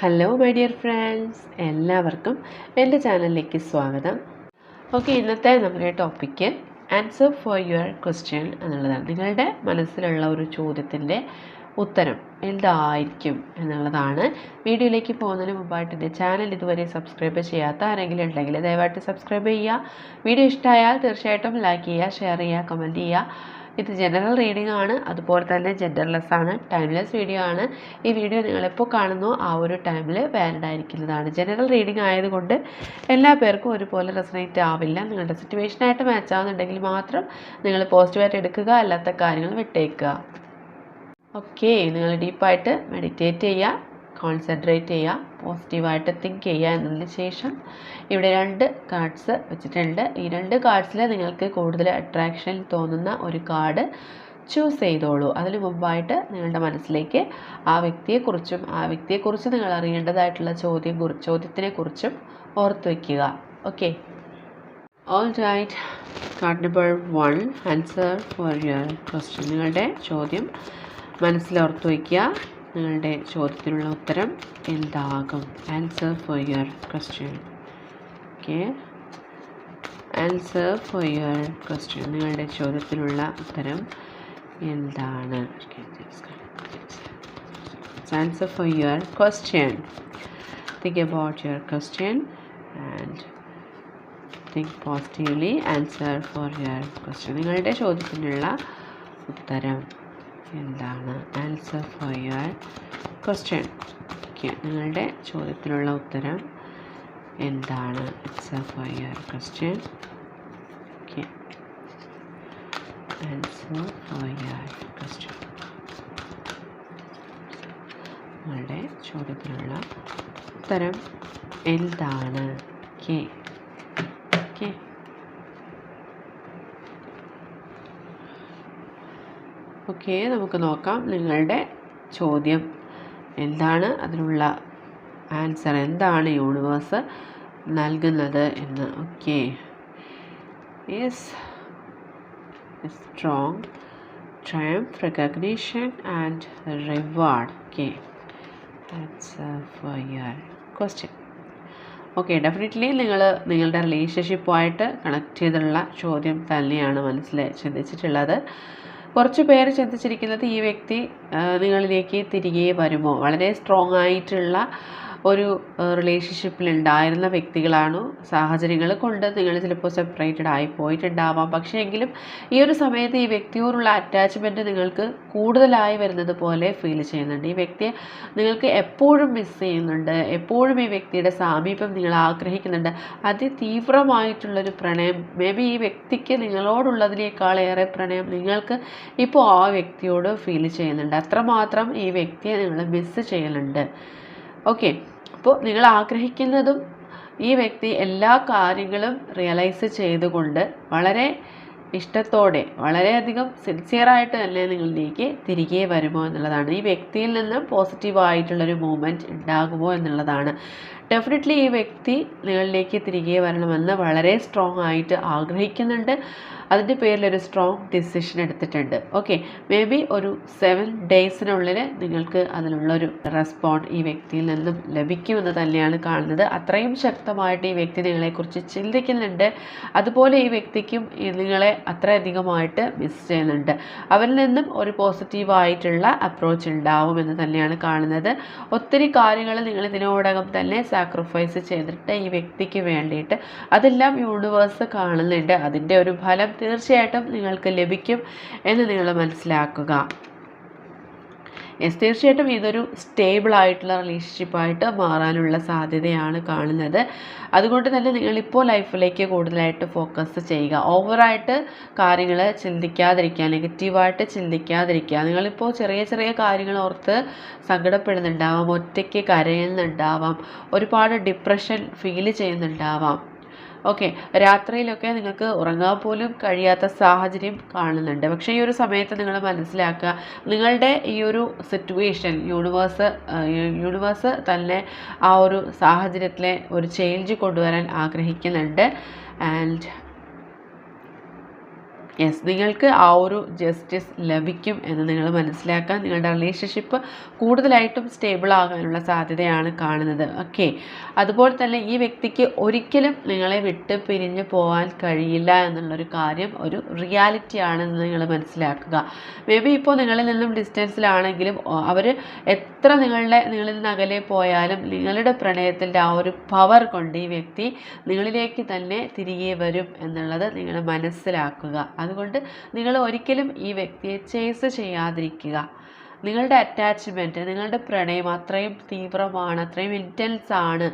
Hello my dear friends എല്ലാവർക്കും എന്റെ ചാനലിലേക്ക് സ്വാഗതം. ഓക്കെ ഇന്നത്തെ നമ്മുടെ topic answer for your question എന്നുള്ളതാണ്. നിങ്ങളുടെ മനസ്സിലുള്ള ഒരു ചോദ്യത്തിന്റെ ഉത്തരം എന്തായിരിക്കും എന്നുള്ളതാണ്. വീഡിയോയിലേക്ക് പോകുന്നതിന് മുമ്പായിട്ട് എന്റെ ചാനൽ ഇതുവരെ സബ്സ്ക്രൈബ് ചെയ്യാത്ത ആരെങ്കിലും ഉണ്ടെങ്കിൽ ദയവായിട്ട് സബ്സ്ക്രൈബ് ചെയ്യുക. വീഡിയോ ഇഷ്ടമായാൽ തീർച്ചയായിട്ടും ലൈക്ക് ചെയ്യുക ഷെയർ ചെയ്യുക കമന്റ് ചെയ്യുക. ഇത് ജനറൽ റീഡിംഗ് ആണ്. അതുപോലെ തന്നെ ജെൻഡർലെസ് ആണ്. ടൈംലെസ് വീഡിയോ ആണ്. ഈ വീഡിയോ നിങ്ങളെപ്പോൾ കാണുന്നു ആ ഒരു ടൈമിൽ വാലിഡ് ആയിരിക്കുന്നതാണ്. ജനറൽ റീഡിംഗ് ആയതുകൊണ്ട് എല്ലാ പേർക്കും ഒരുപോലെ റെസനേറ്റ് ആവില്ല. നിങ്ങളുടെ സിറ്റുവേഷനായിട്ട് മാച്ച് ആവുന്നുണ്ടെങ്കിൽ മാത്രം നിങ്ങൾ പോസിറ്റീവായിട്ട് എടുക്കുക അല്ലാത്ത കാര്യങ്ങൾ വിട്ടേക്കുക. ഓക്കെ നിങ്ങൾ ഡീപ്പായിട്ട് മെഡിറ്റേറ്റ് ചെയ്യുക. കോൺസെൻട്രേറ്റ് ചെയ്യുക പോസിറ്റീവായിട്ട് തിങ്ക് ചെയ്യുക എന്നതിന് ശേഷം ഇവിടെ രണ്ട് കാർഡ്സ് വെച്ചിട്ടുണ്ട്. ഈ രണ്ട് കാർഡ്സിൽ നിങ്ങൾക്ക് കൂടുതൽ അട്രാക്ഷൻ തോന്നുന്ന ഒരു കാർഡ് ചൂസ് ചെയ്തോളൂ. അതിന് മുമ്പായിട്ട് നിങ്ങളുടെ മനസ്സിലേക്ക് ആ വ്യക്തിയെക്കുറിച്ചും ആ വ്യക്തിയെക്കുറിച്ച് നിങ്ങൾ അറിയേണ്ടതായിട്ടുള്ള ചോദ്യം കുറി- ചോദ്യത്തിനെക്കുറിച്ചും ഓർത്ത് വയ്ക്കുക okay all right card number one answer for your question നിങ്ങളുടെ ചോദ്യം മനസ്സിലോർത്ത് വയ്ക്കുക നിങ്ങളുടെ ചോദ്യത്തിനുള്ള ഉത്തരം എന്താകും? Answer for your question okay answer for your question നിങ്ങളുടെ ചോദ്യത്തിനുള്ള ഉത്തരം എന്താണ്? Answer for your question think about your question and think positively answer for your question നിങ്ങളുടെ ചോദ്യത്തിനുള്ള ഉത്തരം. എന്താണ്? Answer for your question okay നിങ്ങളുടെ ചോദ്യത്തിനുള്ള ഉത്തരം എന്താണ്? Answer for your question okay answer for your question നിങ്ങളുടെ ചോദ്യത്തിനുള്ള ഉത്തരം എന്താണ്? ഓക്കെ ഓക്കെ ഓക്കെ നമുക്ക് നോക്കാം നിങ്ങളുടെ ചോദ്യം. എന്താണ് അതിനുള്ള ആൻസർ? എന്താണ് യൂണിവേഴ്സ് നൽകുന്നത് എന്ന്? Okay. Yes strong triumph recognition and reward okay that's uh, for your okay definitely നിങ്ങൾ നിങ്ങളുടെ റിലേഷൻഷിപ്പുമായിട്ട് കണക്ട് ചെയ്തിട്ടുള്ള ചോദ്യം തന്നെയാണ് മനസ്സിൽ ചിന്തിച്ചിട്ടുള്ളത്. കുറച്ച് പേര് ചിന്തിച്ചിരിക്കുന്നത് ഈ വ്യക്തി നിങ്ങളിലേക്ക് തിരികെ വരുമോ? വളരെ സ്ട്രോങ് ആയിട്ടുള്ള ഒരു റിലേഷൻഷിപ്പിൽ ഉണ്ടായിരുന്ന വ്യക്തികളാണോ സാഹചര്യങ്ങൾ കൊണ്ട് നിങ്ങൾ ചിലപ്പോൾ സെപ്പറേറ്റഡ് ആയി പോയിട്ടുണ്ടാവാം. പക്ഷേ എങ്കിലും ഈ ഒരു സമയത്ത് ഈ വ്യക്തിയോടുള്ള അറ്റാച്ച്മെന്റ് നിങ്ങൾക്ക് കൂടുതലായി വരുന്നത് പോലെ ഫീൽ ചെയ്യുന്നുണ്ട്. ഈ വ്യക്തിയെ നിങ്ങൾക്ക് എപ്പോഴും മിസ് ചെയ്യുന്നുണ്ട്. എപ്പോഴും ഈ വ്യക്തിയുടെ സാമീപ്യം നിങ്ങൾ ആഗ്രഹിക്കുന്നുണ്ട്. അതിതീവ്രമായിട്ടുള്ളൊരു പ്രണയം. മേ ബി ഈ വ്യക്തിക്ക് നിങ്ങളോടുള്ളതിനേക്കാൾ ഏറെ പ്രണയം നിങ്ങൾക്ക് ഇപ്പോൾ ആ വ്യക്തിയോട് ഫീൽ ചെയ്യുന്നുണ്ട്. അത്രമാത്രം ഈ വ്യക്തിയെ നിങ്ങൾ മിസ് ചെയ്യുന്നുണ്ട് ഓക്കെ അപ്പോൾ നിങ്ങൾ ആഗ്രഹിക്കുന്നതും ഈ വ്യക്തി എല്ലാ കാര്യങ്ങളും റിയലൈസ് ചെയ്തുകൊണ്ട് വളരെ ഇഷ്ടത്തോടെ വളരെയധികം സിൻസിയറായിട്ട് തന്നെ നിങ്ങളിലേക്ക് തിരികെ വരുമോ എന്നുള്ളതാണ്. ഈ വ്യക്തിയിൽ നിന്ന് പോസിറ്റീവായിട്ടുള്ളൊരു മൂവ്മെന്റ് ഉണ്ടാകുമോ എന്നുള്ളതാണ്. ഡെഫിനറ്റ്ലി ഈ വ്യക്തി നിങ്ങളിലേക്ക് തിരികെ വരണമെന്ന് വളരെ സ്ട്രോങ് ആയിട്ട് ആഗ്രഹിക്കുന്നുണ്ട്. അതിന്റെ പേരിൽ ഒരു സ്ട്രോങ് ഡിസിഷൻ എടുത്തിട്ടുണ്ട്. ഓക്കെ മേ ബി ഒരു സെവൻ ഡേയ്സിനുള്ളിൽ നിങ്ങൾക്ക് അതിനുള്ളൊരു റെസ്പോണ്ട് ഈ വ്യക്തിയിൽ നിന്നും ലഭിക്കുമെന്ന് തന്നെയാണ് കാണുന്നത്. അത്രയും ശക്തമായിട്ട് ഈ വ്യക്തി നിങ്ങളെക്കുറിച്ച് ചിന്തിക്കുന്നുണ്ട്. അതുപോലെ ഈ വ്യക്തിക്കും നിങ്ങളെ അത്രയധികമായിട്ട് മിസ് ചെയ്യുന്നുണ്ട്. അവരിൽ നിന്നും ഒരു പോസിറ്റീവായിട്ടുള്ള അപ്രോച്ച് ഉണ്ടാവുമെന്ന് തന്നെയാണ് കാണുന്നത്. ഒത്തിരി കാര്യങ്ങൾ നിങ്ങൾ ഇതിനോടകം തന്നെ സാക്രിഫൈസ് ചെയ്തിട്ട് ഈ വ്യക്തിക്ക് വേണ്ടിയിട്ട് അതെല്ലാം യൂണിവേഴ്സ് കാണുന്നുണ്ട്. അതിന്റെ ഒരു ഫലം തീർച്ചയായിട്ടും നിങ്ങൾക്ക് ലഭിക്കും എന്ന് നിങ്ങൾ മനസ്സിലാക്കുക. യെസ് തീർച്ചയായിട്ടും ഇതൊരു സ്റ്റേബിൾ ആയിട്ടുള്ള റിലേഷൻഷിപ്പായിട്ട് മാറാനുള്ള സാധ്യതയാണ് കാണുന്നത്. അതുകൊണ്ട് തന്നെ നിങ്ങളിപ്പോൾ ലൈഫിലേക്ക് കൂടുതലായിട്ട് ഫോക്കസ് ചെയ്യുക. ഓവറായിട്ട് കാര്യങ്ങൾ ചിന്തിക്കാതിരിക്കുക. നെഗറ്റീവായിട്ട് ചിന്തിക്കാതിരിക്കുക. നിങ്ങളിപ്പോൾ ചെറിയ ചെറിയ കാര്യങ്ങൾ ഓർത്ത് സങ്കടപ്പെടുന്നുണ്ടാവാം. ഒറ്റയ്ക്ക് കരയുന്നുണ്ടാവാം. ഒരുപാട് ഡിപ്രഷൻ ഫീൽ ചെയ്യുന്നുണ്ടാവാം. ഓക്കെ രാത്രിയിലൊക്കെ നിങ്ങൾക്ക് ഉറങ്ങാൻ പോലും കഴിയാത്ത സാഹചര്യം കാണുന്നുണ്ട്. പക്ഷേ ഈ ഒരു സമയത്ത് നിങ്ങൾ മനസ്സിലാക്കുക നിങ്ങളുടെ ഈ ഒരു സിറ്റുവേഷൻ യൂണിവേഴ്സ് യൂണിവേഴ്സ് തന്നെ ആ ഒരു സാഹചര്യത്തിലെ ഒരു ചേഞ്ച് കൊണ്ടുവരാൻ ആഗ്രഹിക്കുന്നുണ്ട്. ആൻഡ് യെസ് നിങ്ങൾക്ക് ആ ഒരു ജസ്റ്റിസ് ലഭിക്കും എന്ന് നിങ്ങൾ മനസ്സിലാക്കാൻ നിങ്ങളുടെ റിലേഷൻഷിപ്പ് കൂടുതലായിട്ടും സ്റ്റേബിൾ ആകാനുള്ള സാധ്യതയാണ് കാണുന്നത്. ഓക്കെ അതുപോലെ തന്നെ ഈ വ്യക്തിക്ക് ഒരിക്കലും നിങ്ങളെ വിട്ട് പിരിഞ്ഞു പോകാൻ കഴിയില്ല എന്നുള്ളൊരു കാര്യം ഒരു റിയാലിറ്റി ആണെന്ന് നിങ്ങൾ മനസ്സിലാക്കുക. മേ ബി ഇപ്പോൾ നിങ്ങളിൽ നിന്നും ഡിസ്റ്റൻസിലാണെങ്കിലും അവർ എത്ര നിങ്ങളുടെ നിങ്ങളിൽ നിന്ന് അകലെ പോയാലും നിങ്ങളുടെ പ്രണയത്തിന്റെ ആ ഒരു പവർ കൊണ്ട് ഈ വ്യക്തി നിങ്ങളിലേക്ക് തന്നെ തിരികെ വരും എന്നുള്ളത് നിങ്ങൾ മനസ്സിലാക്കുക. അതുകൊണ്ട് നിങ്ങൾ ഒരിക്കലും ഈ വ്യക്തിയെ ചേസ് ചെയ്യാതിരിക്കുക. നിങ്ങളുടെ അറ്റാച്ച്മെന്റ് നിങ്ങളുടെ പ്രണയം അത്രയും തീവ്രമാണ് അത്രയും ഇന്റൻസ് ആണ്.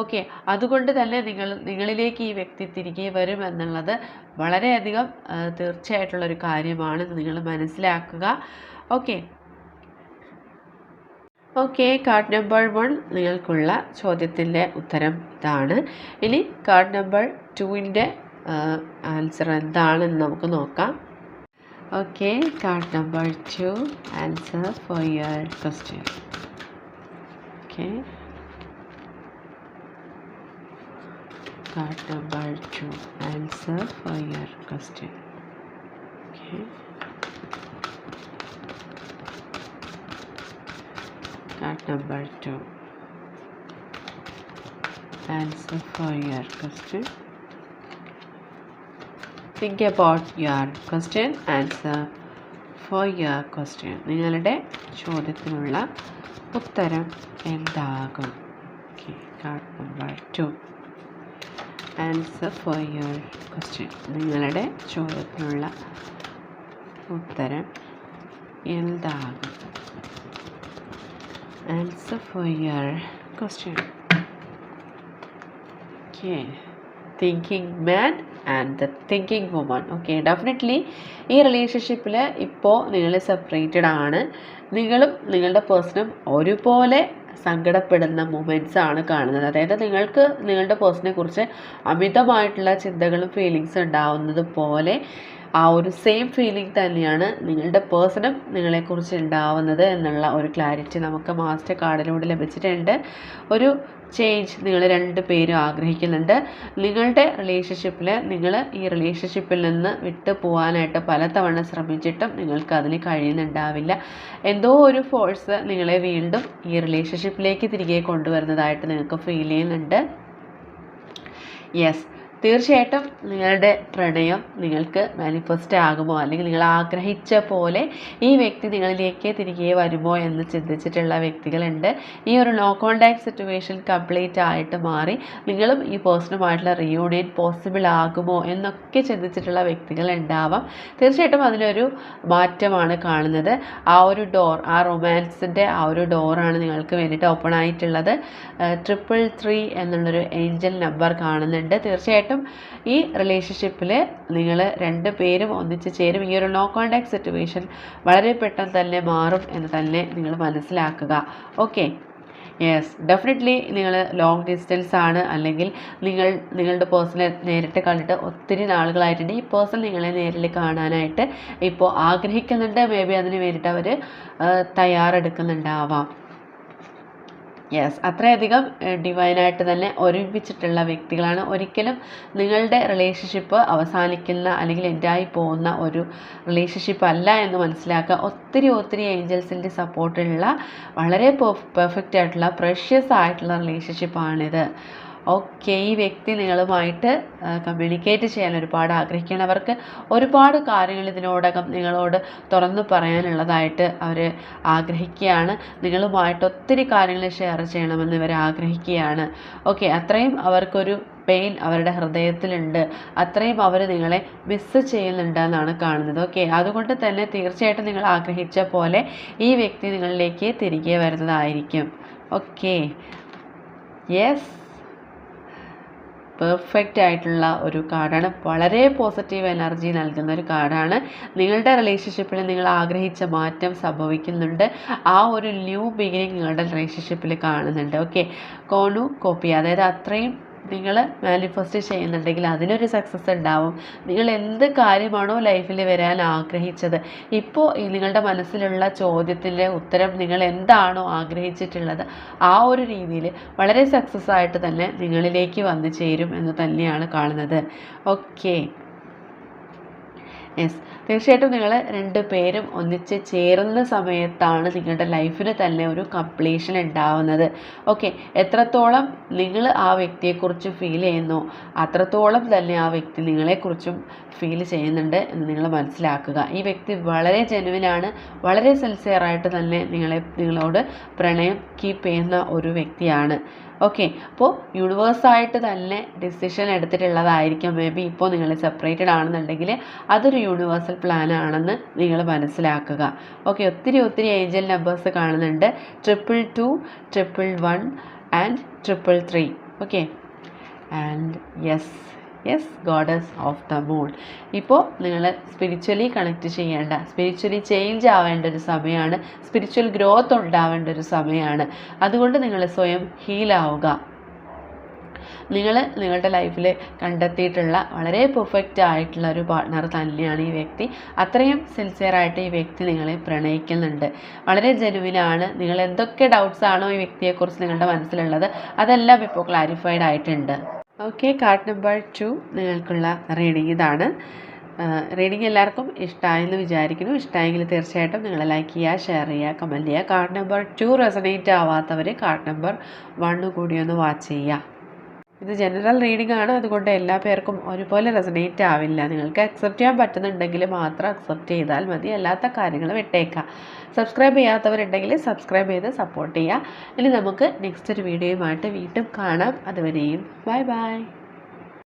ഓക്കെ അതുകൊണ്ട് തന്നെ നിങ്ങൾ നിങ്ങളിലേക്ക് ഈ വ്യക്തി തിരികെ വരും എന്നുള്ളത് വളരെയധികം തീർച്ചയായിട്ടുള്ളൊരു കാര്യമാണ് നിങ്ങൾ മനസ്സിലാക്കുക. Okay okay card number one നിങ്ങൾക്കുള്ള ചോദ്യത്തിന്റെ ഉത്തരം ഇതാണ്. ഇനി കാർഡ് നമ്പർ ടുവിന്റെ ആൻസർ എന്താണെന്ന് നമുക്ക് നോക്കാം. Okay card number two answer for your question okay. Card number two answer for your question okay. card number 2 Answer for your question. Think about your question answer for your question നിങ്ങളുടെ ചോദ്യത്തിനുള്ള ഉത്തരം എന്താകും? Okay card number two answer for your question നിങ്ങളുടെ ചോദ്യത്തിനുള്ള ഉത്തരം എന്താകും? Answer for your question okay thinking man and the thinking woman okay definitely ഈ റിലേഷൻഷിപ്പിൽ ഇപ്പോൾ നിങ്ങൾ സെപ്പറേറ്റഡ് ആണ്. നിങ്ങളും നിങ്ങളുടെ പേഴ്സണും ഒരുപോലെ സങ്കടപ്പെടുന്ന മൊമെന്റ്സ് ആണ് കാണുന്നത്. അതായത് നിങ്ങൾക്ക് നിങ്ങളുടെ പേഴ്സണെ കുറിച്ച് അമിതമായിട്ടുള്ള ചിന്തകളും ഫീലിങ്സും ഉണ്ടാവുന്നത് പോലെ ആ ഒരു സെയിം ഫീലിംഗ് തന്നെയാണ് നിങ്ങളുടെ പേഴ്സണും നിങ്ങളെക്കുറിച്ച് ഉണ്ടാവുന്നത് എന്നുള്ള ഒരു ക്ലാരിറ്റി നമുക്ക് മാസ്റ്റർ കാർഡിലൂടെ ലഭിച്ചിട്ടുണ്ട്. ഒരു ചേഞ്ച് നിങ്ങൾ രണ്ട് പേരും ആഗ്രഹിക്കുന്നുണ്ട്. നിങ്ങളുടെ റിലേഷൻഷിപ്പിൽ നിങ്ങൾ ഈ റിലേഷൻഷിപ്പിൽ നിന്ന് വിട്ടു പോകാനായിട്ട് പലതവണ ശ്രമിച്ചിട്ടും നിങ്ങൾക്ക് അതിന് കഴിയുന്നുണ്ടാവില്ല. എന്തോ ഒരു ഫോഴ്സ് നിങ്ങളെ വീണ്ടും ഈ റിലേഷൻഷിപ്പിലേക്ക് തിരികെ കൊണ്ടുവരുന്നതായിട്ട് നിങ്ങൾക്ക് ഫീൽ ചെയ്യുന്നുണ്ട്. യെസ് തീർച്ചയായിട്ടും നിങ്ങളുടെ പ്രണയം നിങ്ങൾക്ക് മാനിഫെസ്റ്റ് ആകുമോ? അല്ലെങ്കിൽ നിങ്ങൾ ആഗ്രഹിച്ച പോലെ ഈ വ്യക്തി നിങ്ങളിലേക്ക് തിരികെ വരുമോ എന്ന് ചിന്തിച്ചിട്ടുള്ള വ്യക്തികളുണ്ട്. ഈ ഒരു നോ കോണ്ടാക്ട് സിറ്റുവേഷൻ കംപ്ലീറ്റ് ആയിട്ട് മാറി നിങ്ങളും ഈ പേഴ്സണുമായിട്ടുള്ള റിയൂണിയൻ പോസിബിൾ ആകുമോ എന്നൊക്കെ ചിന്തിച്ചിട്ടുള്ള വ്യക്തികൾ ഉണ്ടാവാം. തീർച്ചയായിട്ടും അതിലൊരു മാറ്റമാണ് കാണുന്നത്. ആ ഒരു ഡോർ ആ റൊമാൻസിന്റെ ആ ഒരു ഡോറാണ് നിങ്ങൾക്ക് വേണ്ടിയിട്ട് ഓപ്പൺ ആയിട്ടുള്ളത്. ട്രിപ്പിൾ ത്രീ എന്നുള്ളൊരു ഏഞ്ചൽ നമ്പർ കാണുന്നുണ്ട്. തീർച്ചയായിട്ടും ഈ റിലേഷൻഷിപ്പിൽ നിങ്ങൾ രണ്ട് പേരും ഒന്നിച്ച് ചേരും. ഈ ഒരു നോ കോണ്ടാക്ട് സിറ്റുവേഷൻ വളരെ പെട്ടെന്ന് തന്നെ മാറും എന്ന് തന്നെ നിങ്ങൾ മനസ്സിലാക്കുക. ഓക്കെ യെസ് ഡെഫിനറ്റ്ലി നിങ്ങൾ ലോങ് ഡിസ്റ്റൻസ് ആണ്. അല്ലെങ്കിൽ നിങ്ങൾ നിങ്ങളുടെ പേഴ്സണെ നേരിട്ട് കണ്ടിട്ട് ഒത്തിരി നാളുകളായിട്ടുണ്ട്. ഈ പേഴ്സൺ നിങ്ങളെ നേരിൽ കാണാനായിട്ട് ഇപ്പോൾ ആഗ്രഹിക്കുന്നുണ്ട്. മേ ബി അതിന് വേണ്ടിയിട്ട് അവർ തയ്യാറെടുക്കുന്നുണ്ടാവാം. യെസ് അത്രയധികം ഡിവൈനായിട്ട് തന്നെ ഒരുമിച്ചിട്ടുള്ള വ്യക്തികളാണ്. ഒരിക്കലും നിങ്ങളുടെ റിലേഷൻഷിപ്പ് അവസാനിക്കുന്ന അല്ലെങ്കിൽ എൻഡായി പോകുന്ന ഒരു റിലേഷൻഷിപ്പ് അല്ല എന്ന് മനസ്സിലാക്കുക. ഒത്തിരി ഒത്തിരി ഏഞ്ചൽസിന്റെ സപ്പോർട്ടുള്ള വളരെ പെർഫെക്റ്റ് ആയിട്ടുള്ള പ്രഷ്യസ് ആയിട്ടുള്ള റിലേഷൻഷിപ്പാണിത് ഓക്കെ ഈ വ്യക്തി നിങ്ങളുമായിട്ട് കമ്മ്യൂണിക്കേറ്റ് ചെയ്യാൻ ഒരുപാട് ആഗ്രഹിക്കുന്നവർക്ക് ഒരുപാട് കാര്യങ്ങൾ ഇതിനോടകം നിങ്ങളോട് തുറന്നു പറയാനുള്ളതായിട്ട് അവർ ആഗ്രഹിക്കുകയാണ്. നിങ്ങളുമായിട്ട് ഒത്തിരി കാര്യങ്ങൾ ഷെയർ ചെയ്യണമെന്ന് ഇവർ ആഗ്രഹിക്കുകയാണ്. ഓക്കെ അത്രയും അവർക്കൊരു പെയിൻ അവരുടെ ഹൃദയത്തിലുണ്ട്. അത്രയും അവർ നിങ്ങളെ മിസ്സ് ചെയ്യുന്നുണ്ട് എന്നാണ് കാണുന്നത്. ഓക്കെ അതുകൊണ്ട് തന്നെ തീർച്ചയായിട്ടും നിങ്ങൾ ആഗ്രഹിച്ച പോലെ ഈ വ്യക്തി നിങ്ങളിലേക്ക് തിരികെ വരുന്നതായിരിക്കും. ഓക്കെ യെസ് പെർഫെക്റ്റ് ആയിട്ടുള്ള ഒരു കാർഡാണ്. വളരെ പോസിറ്റീവ് എനർജി നൽകുന്ന ഒരു കാർഡാണ്. നിങ്ങളുടെ റിലേഷൻഷിപ്പിൽ നിങ്ങൾ ആഗ്രഹിച്ച മാറ്റം സംഭവിക്കുന്നുണ്ട്. ആ ഒരു ന്യൂ ബിഗിനിങ് നിങ്ങളുടെ റിലേഷൻഷിപ്പിൽ കാണുന്നുണ്ട്. ഓക്കെ കോണു കോപ്പി. അതായത് അത്രയും നിങ്ങൾ മാനിഫെസ്റ്റ് ചെയ്യുന്നുണ്ടെങ്കിൽ അതിനൊരു സക്സസ് ഉണ്ടാവും. നിങ്ങൾ എന്ത് കാര്യമാണോ ലൈഫിൽ വരാൻ ആഗ്രഹിച്ചത്? ഇപ്പോൾ നിങ്ങളുടെ മനസ്സിലുള്ള ചോദ്യത്തിന്റെ ഉത്തരം നിങ്ങൾ എന്താണോ ആഗ്രഹിച്ചിട്ടുള്ളത് ആ ഒരു രീതിയിൽ വളരെ സക്സസ് ആയിട്ട് തന്നെ നിങ്ങളിലേക്ക് വന്നു ചേരും എന്ന് തന്നെയാണ് കാണുന്നത്. ഓക്കെ യെസ് തീർച്ചയായിട്ടും നിങ്ങൾ രണ്ട് പേരും ഒന്നിച്ച് ചേരുന്ന സമയത്താണ് നിങ്ങളുടെ ലൈഫിന് തന്നെ ഒരു കംപ്ലീഷൻ ഉണ്ടാവുന്നത്. ഓക്കെ എത്രത്തോളം നിങ്ങൾ ആ വ്യക്തിയെക്കുറിച്ച് ഫീൽ ചെയ്യുന്നു അത്രത്തോളം തന്നെ ആ വ്യക്തി നിങ്ങളെക്കുറിച്ചും ഫീൽ ചെയ്യുന്നുണ്ട് എന്ന് നിങ്ങൾ മനസ്സിലാക്കുക. ഈ വ്യക്തി വളരെ ജെനുവിനാണ് വളരെ സിൻസിയറായിട്ട് തന്നെ നിങ്ങളെ നിങ്ങളോട് പ്രണയം കീപ്പ് ചെയ്യുന്ന ഒരു വ്യക്തിയാണ്. ഓക്കെ അപ്പോൾ യൂണിവേഴ്സായിട്ട് തന്നെ ഡിസിഷൻ എടുത്തിട്ടുള്ളതായിരിക്കാം മേ ബി ഇപ്പോൾ നിങ്ങൾ സെപ്പറേറ്റഡ് ആണെന്നുണ്ടെങ്കിൽ അതൊരു യൂണിവേഴ്സൽ പ്ലാൻ ആണെന്ന് നിങ്ങൾ മനസ്സിലാക്കുക. ഓക്കെ ഒത്തിരി ഒത്തിരി ഏഞ്ചൽ നമ്പേഴ്സ് കാണുന്നുണ്ട്. Triple two triple one and triple three okay and yes yes goddess of the moon ഇപ്പോൾ നിങ്ങൾ സ്പിരിച്വലി കണക്ട് ചെയ്യേണ്ട സ്പിരിച്വലി ചേഞ്ച് ആവേണ്ട ഒരു സമയമാണ് സ്പിരിച്വൽ ഗ്രോത്ത് ഉണ്ടാവേണ്ട ഒരു സമയമാണ് അതുകൊണ്ട് നിങ്ങൾ സ്വയം ഹീലാവുക നിങ്ങൾ നിങ്ങളുടെ ലൈഫിൽ കണ്ടെത്തിയിട്ടുള്ള വളരെ പെർഫെക്റ്റ് ആയിട്ടുള്ള ഒരു പാർട്ട്ണർ തന്നെയാണ് ഈ വ്യക്തി. അത്രയും സിൻസിയറായിട്ട് ഈ വ്യക്തി നിങ്ങളെ പ്രണയിക്കുന്നുണ്ട്. വളരെ ജനുവിനാണ് നിങ്ങൾ എന്തൊക്കെ ഡൗട്ട്സ് ആണോ ഈ വ്യക്തിയെക്കുറിച്ച് നിങ്ങളുടെ മനസ്സിലുള്ളത് അതെല്ലാം ഇപ്പോൾ ക്ലാരിഫൈഡ് ആയിട്ടുണ്ട്. ഓക്കെ കാർഡ് നമ്പർ ടു നിങ്ങൾക്കുള്ള റീഡിംഗ് ഇതാണ്. റീഡിംഗ് എല്ലാവർക്കും ഇഷ്ടമായെന്ന് വിചാരിക്കുന്നു. ഇഷ്ടമായെങ്കിൽ തീർച്ചയായിട്ടും നിങ്ങൾ ലൈക്ക് ചെയ്യുക ഷെയർ ചെയ്യുക കമന്റ് ചെയ്യുക. കാർഡ് നമ്പർ ടു റെസനേറ്റ് ആവാത്തവർ കാർഡ് നമ്പർ വണ്ണ് കൂടി ഒന്ന് വാച്ച് ചെയ്യുക. ഇത് ജനറൽ റീഡിംഗ് ആണ്. അതുകൊണ്ട് എല്ലാ പേർക്കും ഒരുപോലെ റെസനേറ്റ് ആവില്ല. നിങ്ങൾക്ക് അക്സെപ്റ്റ് ചെയ്യാൻ പറ്റുന്നുണ്ടെങ്കിൽ മാത്രം അക്സെപ്റ്റ് ചെയ്താൽ മതി. അല്ലാത്ത കാര്യങ്ങൾ വിട്ടേക്കാം സബ്സ്ക്രൈബ് ചെയ്യാത്തവരുണ്ടെങ്കിൽ സബ്സ്ക്രൈബ് ചെയ്ത് സപ്പോർട്ട് ചെയ്യുക. ഇനി നമുക്ക് നെക്സ്റ്റ് ഒരു വീഡിയോയുമായിട്ട് വീണ്ടും കാണാം. അതുവരെയും ബൈ ബൈ